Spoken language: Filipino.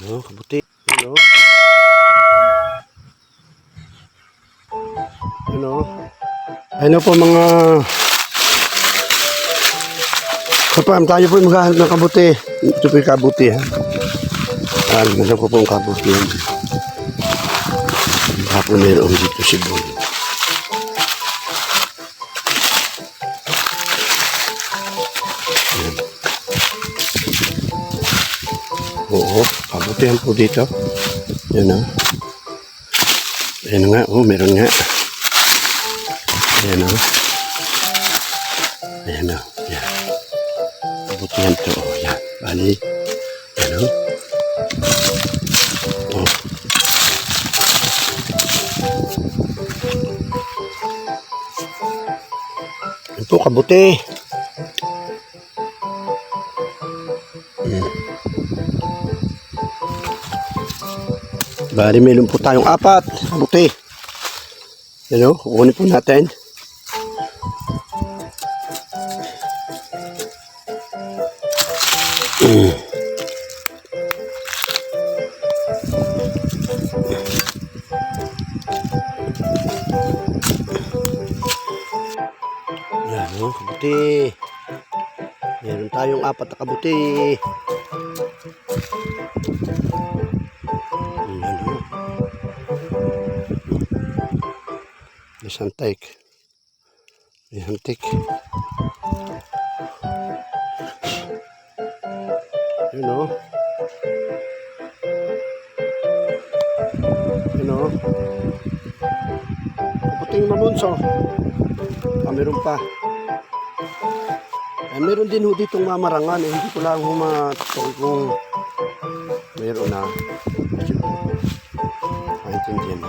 Ano, kabuti. Ano? Ano? Ano po mga Kapam, tayo po maghahanap ng kabuti. Ito po yung kabuti ha. Ah, maganda po po ang kabuti. Hapon meron dito si Boy. Ayan. Oo, kabutihan po dito. Yan o. Ayan nga, oh, meron nga. Ayan o. Ayan o, yan. Kabutihan to, oh, yan. Bali, yan o. Oh. Yan po, kabuti. Bali, meron po tayong apat. Kabuti. Yan kukunin po natin. Mm. Yan o, kabuti. Meron tayong apat na kabuti. Yan Isang take. Isang take. Yun o. Yun o. Kaputing mabunso. Ah, meron pa. Eh, meron din ho ditong mamarangan. Eh, hindi ko lang humatong kung meron na. Maintindihan.